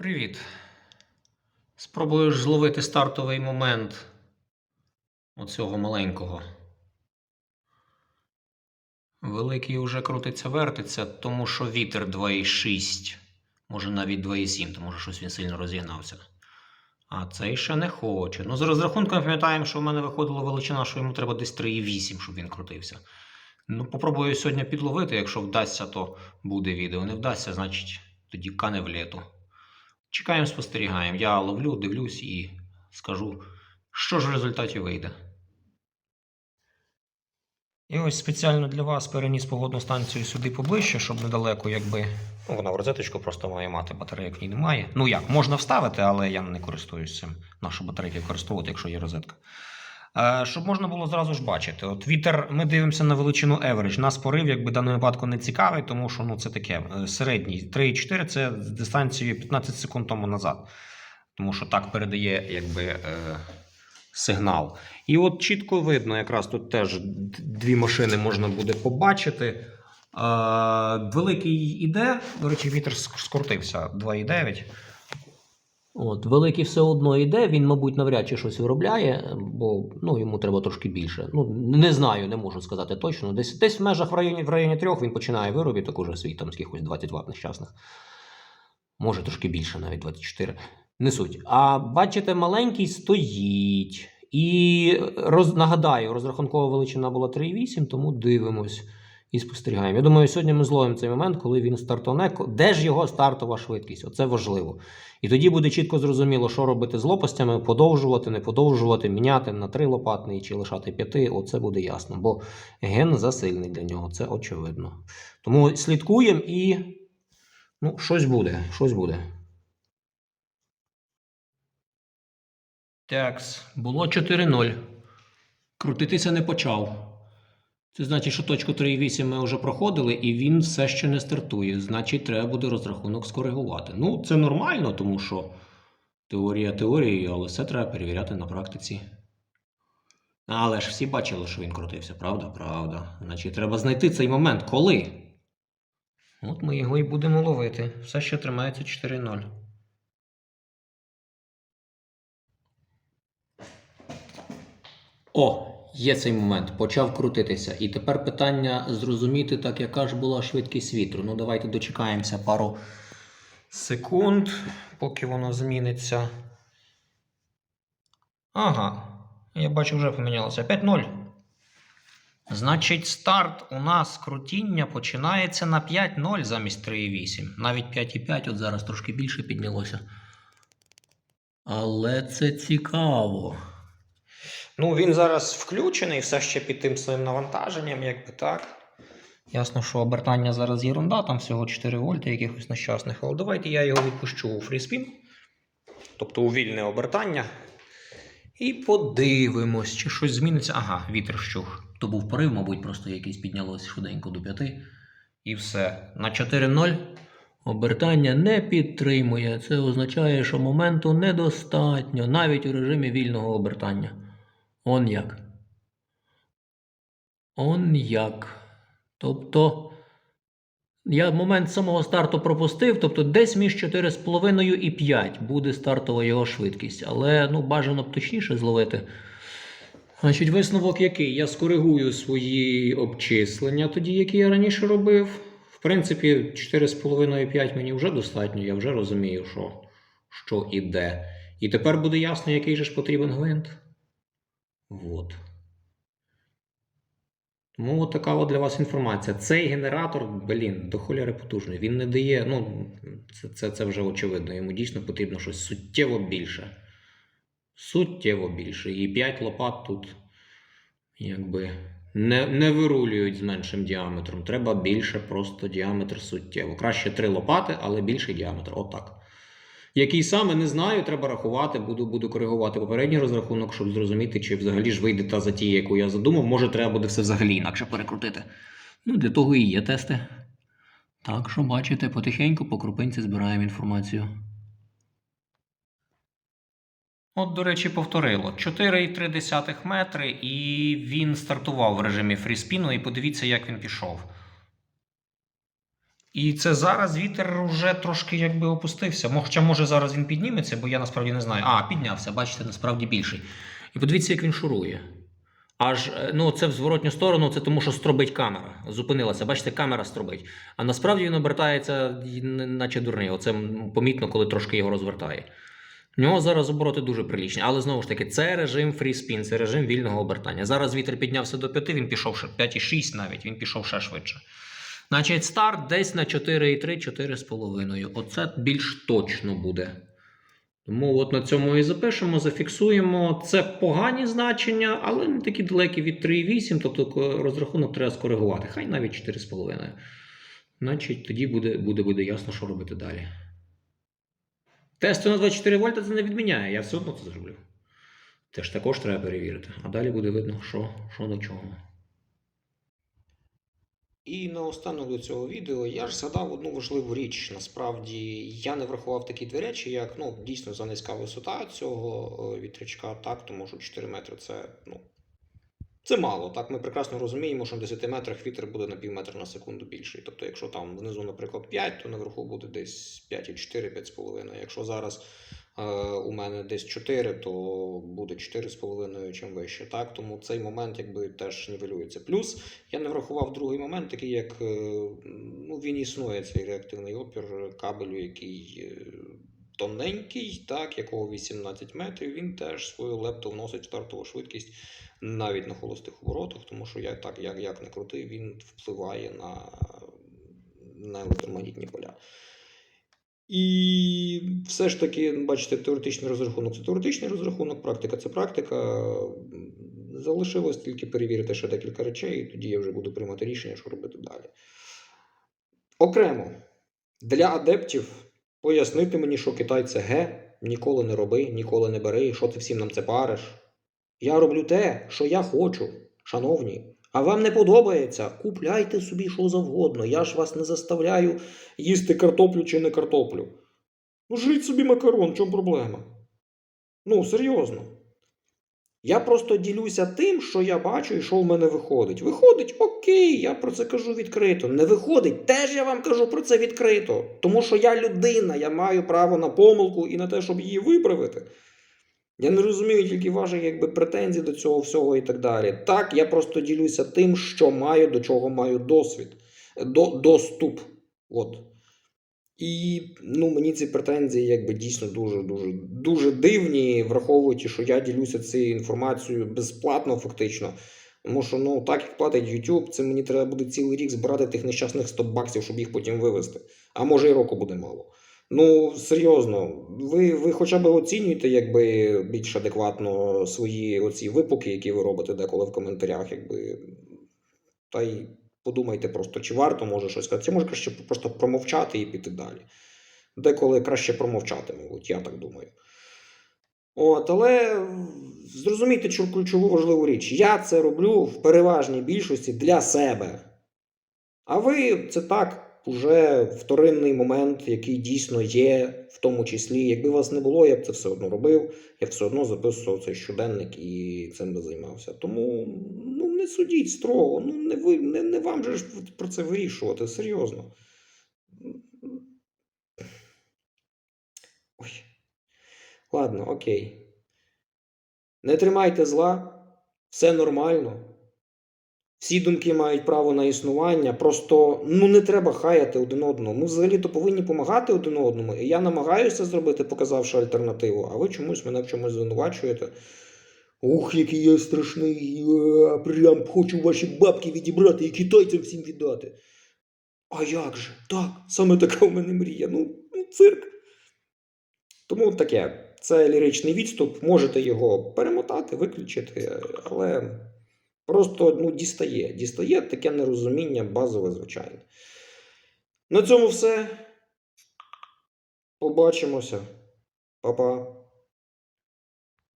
Привіт. Спробуєш зловити стартовий момент оцього маленького. Великий уже крутиться, вертиться, тому що вітер 2,6, може навіть 2,7, тому що щось він сильно розігнався. А цей ще не хоче. Ну, з розрахунком пам'ятаємо, що в мене виходила величина, що йому треба десь 3,8, щоб він крутився. Ну, попробую сьогодні підловити. Якщо вдасться, то буде відео. Не вдасться, значить тоді кане в літу. Чекаємо, спостерігаємо. Я ловлю, дивлюсь і скажу, що ж в результаті вийде. І ось спеціально для вас переніс погодну станцію сюди поближче, щоб недалеко, якби. Ну, вона в розеточку просто має мати, батарейок в ній немає. Ну як, можна вставити, але я не користуюсь цим. Нашу батарейку використовувати, якщо є розетка. Е, щоб можна було зразу ж бачити. От вітер, ми дивимося на величину average. Нас порив, якби в даному випадку не цікавий, тому що ну, це таке е, середній 3,4 це з дистанцією 15 секунд тому назад. Тому що так передає якби, е, сигнал. І от чітко видно, якраз тут теж дві машини можна буде побачити. Е, великий іде, до речі, вітер ск- скрутився 2,9. От, великий все одно йде, він, мабуть, навряд чи щось виробляє, бо ну, йому треба трошки більше. Ну, не знаю, не можу сказати точно. Десь, десь в межах в районі, в районі трьох він починає виробіток уже свій, там з якихось 20 Вт нещасних. Може трошки більше, навіть 24. Не суть. А бачите, маленький стоїть. І роз, нагадаю, розрахункова величина була 3,8, тому дивимось і спостерігаємо. Я думаю, сьогодні ми зловимо цей момент, коли він стартоне. Де ж його стартова швидкість? Оце важливо. І тоді буде чітко зрозуміло, що робити з лопастями, подовжувати, не подовжувати, міняти на три лопатний чи лишати п'яти. Оце буде ясно. Бо ген засильний для нього, це очевидно. Тому слідкуємо і ну, щось буде, щось буде. Такс, було 4-0. Крутитися не почав. Це значить, що точку 3,8 ми вже проходили, і він все ще не стартує. Значить, треба буде розрахунок скоригувати. Ну, це нормально, тому що теорія теорією, але все треба перевіряти на практиці. Але ж всі бачили, що він крутився, правда? Правда. Значить, треба знайти цей момент, коли. От ми його і будемо ловити. Все ще тримається 4-0. О, є цей момент. Почав крутитися. І тепер питання зрозуміти, так яка ж була швидкість вітру. Ну, давайте дочекаємося пару секунд, поки воно зміниться. Ага, я бачу, вже помінялося. 5-0. Значить, старт у нас крутіння починається на 5-0 замість 3,8. Навіть 5,5, от зараз трошки більше піднялося. Але це цікаво. Ну, він зараз включений, все ще під тим своїм навантаженням, якби так. Ясно, що обертання зараз єрунда, там всього 4 вольти якихось нещасних. Але давайте я його відпущу у фріспін, тобто у вільне обертання. І подивимось, чи щось зміниться. Ага, вітер вщух. То був порив, мабуть, просто якийсь піднялося швиденько до 5. І все. На 4-0 обертання не підтримує. Це означає, що моменту недостатньо, навіть у режимі вільного обертання. Он як. Он як. Тобто. Я момент самого старту пропустив, тобто десь між 4,5 і 5 буде стартова його швидкість. Але ну, бажано б точніше зловити. Значить, висновок який? Я скоригую свої обчислення, тоді, які я раніше робив. В принципі, 4,5-5 мені вже достатньо, я вже розумію, що, що іде. І тепер буде ясно, який же ж потрібен гвинт. Вот. Тому от така от для вас інформація. Цей генератор, блін, до холєри потужний. Він не дає, ну, це, це, це вже очевидно. Йому дійсно потрібно щось суттєво більше. Суттєво більше. І 5 лопат тут якби не, не вирулюють з меншим діаметром. Треба більше просто діаметр суттєво. Краще 3 лопати, але більший діаметр. Отак. Який саме не знаю, треба рахувати, буду, буду коригувати попередній розрахунок, щоб зрозуміти, чи взагалі ж вийде та затія, яку я задумав. Може, треба буде все взагалі інакше перекрутити. Ну, для того і є тести. Так що, бачите, потихеньку по крупинці збираємо інформацію. От, до речі, повторило. 4,3 метри, і він стартував в режимі фріспіну, і подивіться, як він пішов. І це зараз вітер вже трошки якби опустився. Хоча може зараз він підніметься, бо я насправді не знаю. А, піднявся, бачите, насправді більший. І подивіться, як він шурує. Аж е, ну, це в зворотню сторону, це тому, що стробить камера. Зупинилася. Бачите, камера стробить. А насправді він обертається, наче дурний. Оце помітно, коли трошки його розвертає. У нього зараз обороти дуже прилічні, але знову ж таки, це режим фріспін, це режим вільного обертання. Зараз вітер піднявся до 5, він пішов ще 5,6 навіть, він пішов ще швидше. Значить, старт десь на 4,3-4,5. Оце більш точно буде. Тому от на цьому і запишемо, зафіксуємо. Це погані значення, але не такі далекі від 3,8, тобто розрахунок треба скоригувати. Хай навіть 4,5. Значить, тоді буде, буде, буде ясно, що робити далі. Тести на 24 вольта це не відміняє, я все одно це зроблю. Теж також треба перевірити. А далі буде видно, що, що до чого. І наостанок до цього відео я ж згадав одну важливу річ. Насправді я не врахував такі дві речі, як ну, дійсно занизька висота цього е, вітрячка, так, тому що 4 метри це, ну, це мало. Так, ми прекрасно розуміємо, що на 10 метрах вітер буде на пів метра на секунду більший. Тобто, якщо там внизу, наприклад, 5, то наверху буде десь 5,4, 5,5. Якщо зараз у мене десь 4, то буде 4,5 чим вище. Так? Тому цей момент якби теж нівелюється. Плюс я не врахував другий момент, такий як е, ну, він існує, цей реактивний опір кабелю, який е, тоненький, так, якого 18 метрів, він теж свою лепту вносить стартову швидкість навіть на холостих оборотах, тому що як, так, як, як не крути, він впливає на, на електромагнітні поля. І все ж таки, бачите, теоретичний розрахунок це теоретичний розрахунок, практика це практика. Залишилось тільки перевірити ще декілька речей, і тоді я вже буду приймати рішення, що робити далі. Окремо, для адептів пояснити мені, що Китай це ге, ніколи не роби, ніколи не бери, що ти всім нам це париш. Я роблю те, що я хочу, шановні. А вам не подобається? Купляйте собі що завгодно. Я ж вас не заставляю їсти картоплю чи не картоплю. Ну, жріть собі макарон, в чому проблема? Ну, серйозно. Я просто ділюся тим, що я бачу і що в мене виходить. Виходить, окей, я про це кажу відкрито. Не виходить, теж я вам кажу про це відкрито. Тому що я людина, я маю право на помилку і на те, щоб її виправити. Я не розумію тільки ваших якби, претензій до цього всього і так далі. Так, я просто ділюся тим, що маю, до чого маю досвід, до, доступ. От. І ну, мені ці претензії якби дійсно дуже дуже дуже дивні, враховуючи, що я ділюся цією інформацією безплатно, фактично. Тому що ну так як платить YouTube, це мені треба буде цілий рік збирати тих нещасних 100 баксів, щоб їх потім вивезти. А може і року буде мало. Ну, серйозно, ви, ви хоча б оцінюєте якби більш адекватно свої оці випуки, які ви робите деколи в коментарях, якби. Та й подумайте просто, чи варто може щось сказати, чи може краще просто промовчати і піти далі. Деколи краще промовчати, мабуть, я так думаю. От, але зрозумійте ключову важливу річ. Я це роблю в переважній більшості для себе. А ви це так, уже вторинний момент, який дійсно є, в тому числі. Якби вас не було, я б це все одно робив, я б все одно записував цей щоденник і цим би займався. Тому ну, не судіть строго, ну не, ви, не, не вам же ж про це вирішувати, серйозно. Ой. Ладно, окей. Не тримайте зла, все нормально. Всі думки мають право на існування. Просто ну не треба хаяти один одного. Ми взагалі-то повинні допомагати один одному. І я намагаюся зробити, показавши альтернативу, а ви чомусь мене в чомусь звинувачуєте. Ух, який я страшний, я прям хочу ваші бабки відібрати і китайцям всім віддати. А як же? Так, саме така у мене мрія. Ну, ну цирк. Тому таке. Це ліричний відступ. Можете його перемотати, виключити, але просто ну, дістає. Дістає таке нерозуміння базове, звичайне. На цьому все. Побачимося. Па-па.